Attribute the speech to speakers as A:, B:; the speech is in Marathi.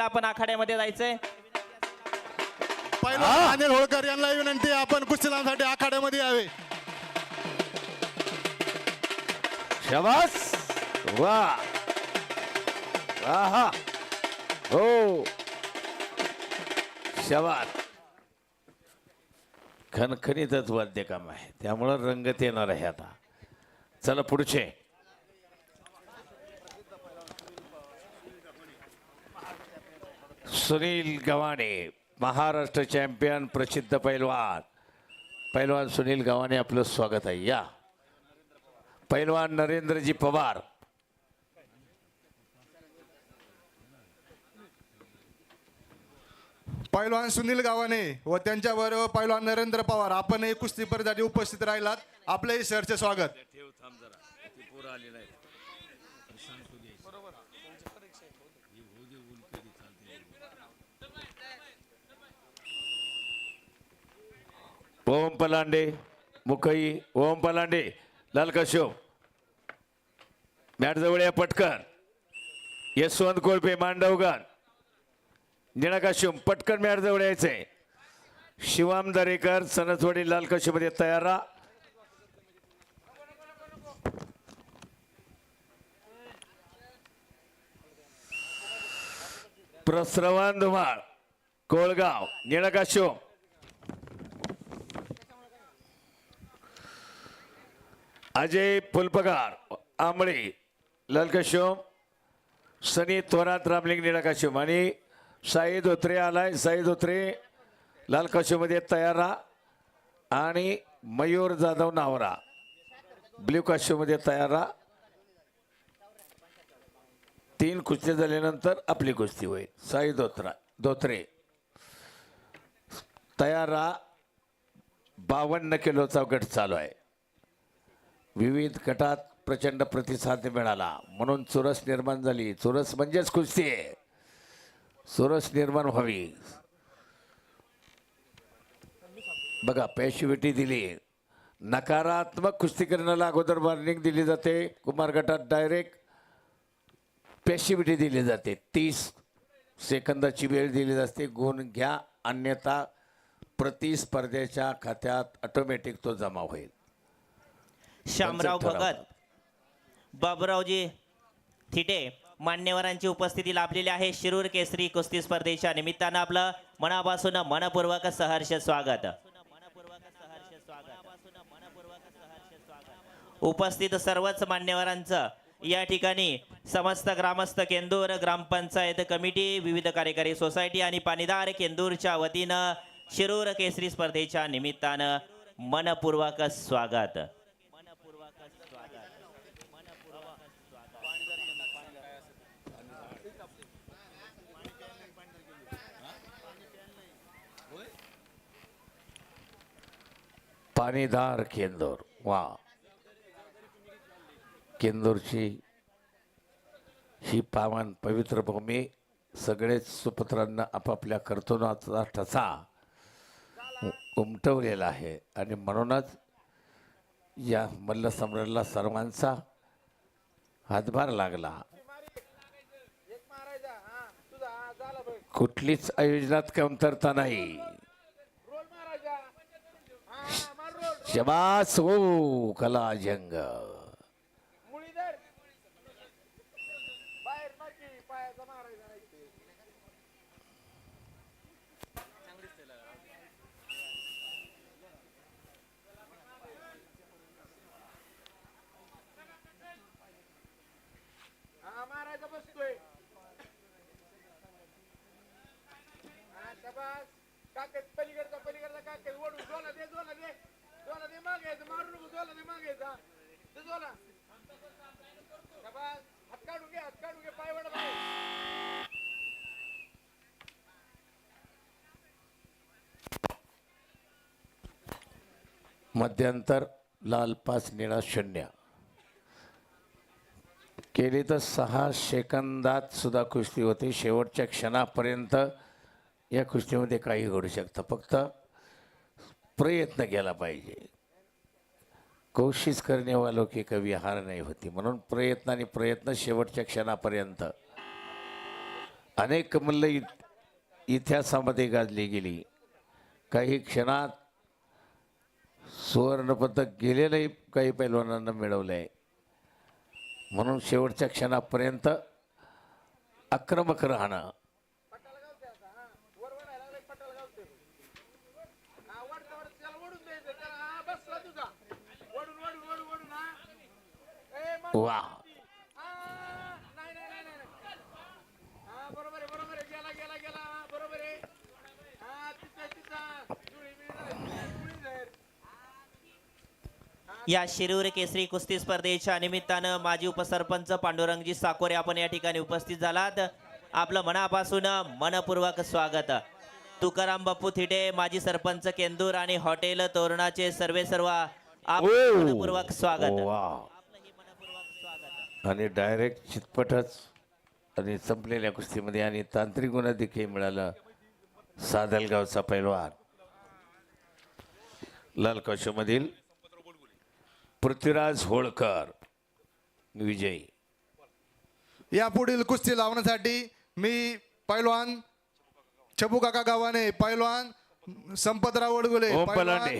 A: आपण आखाड्यामध्ये जायचंय.
B: पहिला अनिल होळकर यांना विनंती आहे, आपण कुस्तीलांसाठी आखाड्यामध्ये यावे.
C: शबास. वा. आहा. हो. शबास. खणखणीतच वाद्य काम आहे. त्यामुळं रंगत येणार आहे आता. चला पुढचे. सुनील गव्हाणे महाराष्ट्र चॅम्पियन प्रसिद्ध पैलवान. पैलवान सुनील गव्हाणे आपलं स्वागत आहे. या. पैलवान नरेंद्रजी पवार.
B: पैलवान सुनील गावाने व त्यांच्याबरोबर पैलवान नरेंद्र पवार आपणही कुस्ती स्पर्धेसाठी उपस्थित राहिलात. आपलंही सरचे स्वागत.
C: ओम पलांडे मुखई ओम पलांडे लाल कशो मॅटजवळ या पटकन यशवंत कोळपे मांडवगण निळा काशुम पटकन मॅटजवळ यायचंय शिवाम दरेकर सनसवाडी लाल कशोमध्ये तयार राहा प्रस्रवान धुमाळ कोळगाव निळा काशुम अजय फुलपगार आंबळे ललकशोम सनी थोरात रामलिंग निळाकाशोम आणि साई धोत्रे आलाय. साई धोत्रे लाल काशोमध्ये तयार राहा. आणि मयूर जाधव नावरा ब्ल्यू काशोमध्ये तयार राहा. तीन कुस्ती झाल्यानंतर आपली कुस्ती होईल. साई धोत्रा धोत्रे. तयार राहा. बावन्न किलोचा गट चालू आहे. विविध गटात प्रचंड प्रतिसाद मिळाला. म्हणून चुरस निर्माण झाली. चुरस म्हणजेच कुस्ती आहे. चुरस निर्माण व्हावी. बघा पॅशिव्हिटी दिली. नकारात्मक कुस्तीकरणाला अगोदर वॉर्निंग दिली जाते. कुमार गटात डायरेक्ट पॅशिव्हिटी दिली जाते. तीस सेकंदाची वेळ दिली जाते. गुण घ्या. अन्यथा प्रतिस्पर्धेच्या खात्यात ऑटोमॅटिक तो जमा होईल.
A: श्यामराव. भगत बाबुरावजी थिटे मान्यवरांची उपस्थिती लाभलेली आहे. शिरूर केसरी कुस्ती स्पर्धेच्या निमित्तानं आपलं मनापासून मनपूर्वक सहर्ष स्वागत. उपस्थित सर्वच मान्यवरांचं या ठिकाणी समस्त ग्रामस्थ केंदूर ग्रामपंचायत कमिटी विविध कार्यकारी सोसायटी आणि पाणीदार केंदूरच्या वतीनं शिरूर केसरी स्पर्धेच्या निमित्तानं मनपूर्वक स्वागत.
C: पाणीदार केंदूर. वा. केंदूरची ही पावन पवित्र भूमी सगळेच सुपुत्रांना आपापल्या कर्तृत्वाचा ठसा उमटवलेला आहे. आणि म्हणूनच या मल्लसम्राटला सर्वांचा हातभार लागला. कुठलीच आयोजनात कमतरता नाही. शबास हो कला जंग
D: मारायचा हा, पलीकडचा पलीकडचा काकेत. ओढून झोला दे दोन दे. दे मागायचं मारू नको दे हात घे हात घे पाय वडा
C: मध्यंतर लाल पाच निळा शून्य. केली तर सहा सेकंदात सुद्धा कुस्ती होते. शेवटच्या क्षणापर्यंत या कुस्तीमध्ये काही घडू शकतं. फक्त प्रयत्न केला पाहिजे. कोशिश करणे की कवी हार नाही होती. म्हणून प्रयत्न आणि प्रयत्न शेवटच्या क्षणापर्यंत. अनेक मल्ल इतिहासामध्ये गाजली गेली. काही क्षणात सुवर्णपदक गेलेलंही काही पैलवानांना मिळवलं आहे म्हणून शेवटच्या क्षणापर्यंत आक्रमक राहणं
D: पट्टाला गावते आता हा वर वडायला लागला की पट्टाला गावते हा वडता वडता त्याला ओढून द्यायचं त्याला हा बसला तुझा ओढून ओढून ओढून ओढून हा ए मा-
C: वा
D: हा, नाही नाही नाही नाही नाही. हा बरोबर आहे बरोबर आहे गेला गेला गेला हा बरोबर आहे हा तिचा तिचा जुळी बिळी झाली, जुळी झाली.
A: या शिरूर केसरी कुस्ती स्पर्धेच्या निमित्तानं माजी उपसरपंच पांडुरंगजी साकोरे आपण या ठिकाणी उपस्थित झालात. आपलं मनापासून मनपूर्वक स्वागत. तुकाराम बापू थिटे माजी सरपंच केंदूर आणि हॉटेल तोरणाचे सर्वे सर्व आपलं मनपूर्वक स्वागत.
C: वा आणि डायरेक्ट चितपटच आणि संपलेल्या कुस्तीमध्ये आणि तांत्रिक गुन्हा देखील मिळालं सादलगावचा पैलवान लाल कौशमधील पृथ्वीराज होळकर विजयी
B: या पुढील कुस्ती लावण्यासाठी मी पैलवान छबू काका गावाने पैलवान संपतराव वडगुले
C: ओम
B: पैलवान
C: पलांडे.